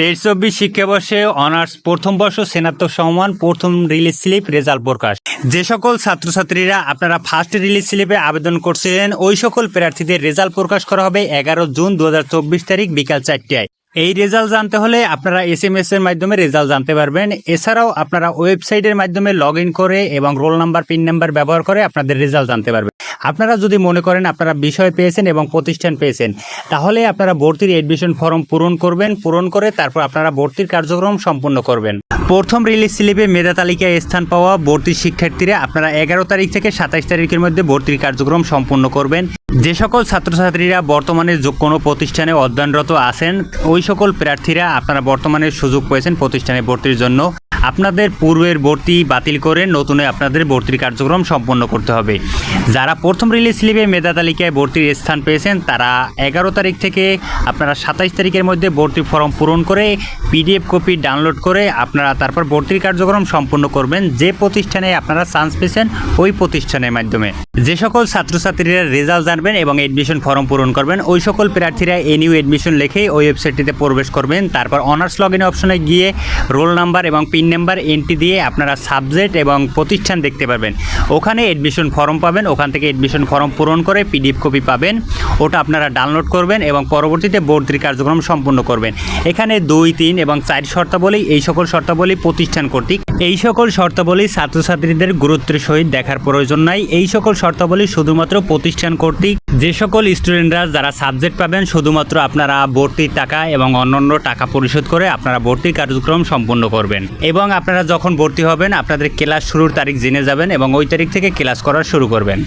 তেইশ চব্বিশ শিক্ষাবর্ষে অনার্স প্রথম বর্ষ স্নাতক সমান প্রথম রিলিজ স্লিপ রেজাল্ট প্রকাশ। যে সকল ছাত্রছাত্রীরা আপনারা ফার্স্ট রিলিজ স্লিপে আবেদন করছিলেন, ওই সকল প্রার্থীদের রেজাল্ট প্রকাশ করা হবে এগারো জুন দু হাজার চব্বিশ তারিখ বিকাল চারটায়। এই রেজাল্ট জানতে হলে আপনারা এস এম এস এর মাধ্যমে রেজাল্ট জানতে পারবেন। এছাড়াও আপনারা ওয়েবসাইটের মাধ্যমে লগ ইন করে এবং রোল নাম্বার পিন নাম্বার ব্যবহার করে আপনাদের রেজাল্ট জানতে পারবেন। আপনারা যদি মনে করেন আপনারা বিষয় পেয়েছেন এবং প্রতিষ্ঠান পেয়েছেন, তাহলে আপনারা ভর্তির এডমিশন ফর্ম পূরণ করবেন, পূরণ করে তারপর আপনারা ভর্তির কার্যক্রম সম্পূর্ণ করবেন। প্রথম রিলিজ স্লিপে মেধা তালিকায় স্থান পাওয়া ভর্তির শিক্ষার্থীরা আপনারা এগারো তারিখ থেকে সাতাশ তারিখের মধ্যে ভর্তির কার্যক্রম সম্পূর্ণ করবেন। যে সকল ছাত্রছাত্রীরা বর্তমানে কোনো প্রতিষ্ঠানে অধ্যয়নরত আছেন, ওই সকল প্রার্থীরা আপনারা বর্তমানে সুযোগ পেয়েছেন প্রতিষ্ঠানে ভর্তির জন্য। আপনাদের পূর্বের ভর্তি বাতিল করে নতুনে আপনাদের ভর্তির কার্যক্রম সম্পন্ন করতে হবে। যারা প্রথম রিলিজ স্লিপে মেধা তালিকায় ভর্তির স্থান পেয়েছেন, তারা এগারো তারিখ থেকে আপনারা সাতাইশ তারিখের মধ্যে ভর্তি ফর্ম পূরণ করে পিডিএফ কপি ডাউনলোড করে আপনারা তারপর ভর্তির কার্যক্রম সম্পন্ন করবেন। যে প্রতিষ্ঠানে আপনারা চান্স পেয়েছেন, ওই প্রতিষ্ঠানের মাধ্যমে। যে সকল ছাত্রছাত্রীরা রেজাল্ট জানবেন এবং এডমিশন ফর্ম পূরণ করবেন, ওই সকল প্রার্থীরা এনিউ এডমিশন লিখেই ওই ওয়েবসাইটটিতে প্রবেশ করবেন। তারপর অনার্স লগ অপশনে গিয়ে রোল নাম্বার এবং পিন নাম্বার এন্ট্রি দিয়ে আপনারা সাবজেক্ট এবং প্রতিষ্ঠান দেখতে পারবেন। ওখানে এডমিশন ফর্ম পাবেন, ওখান থেকে এডমিশন ফর্ম পূরণ করে পিডিএফ কপি পাবেন। ওটা আপনারা ডাউনলোড করবেন এবং পরবর্তীতে ভর্তির কার্যক্রম সম্পূর্ণ করবেন। এখানে দুই, তিন এবং চার শর্তাবলী, এই সকল শর্তাবলী প্রতিষ্ঠান কর্তৃক। এই সকল শর্তাবলী ছাত্রছাত্রীদের গুরুত্বের সহিত দেখার প্রয়োজন নাই। এই সকল শর্তাবলী শুধুমাত্র প্রতিষ্ঠান কর্তৃক। যে সকল স্টুডেন্টরা যারা সাবজেক্ট পাবেন, শুধুমাত্র আপনারা ভর্তির টাকা এবং অন্যান্য টাকা পরিশোধ করে আপনারা ভর্তির কার্যক্রম সম্পূর্ণ করবেন। এবং আপনারা যখন ভর্তি হবেন, আপনাদের ক্লাস শুরুর তারিখ জেনে যাবেন এবং ওই তারিখ থেকে ক্লাস করা শুরু করবেন।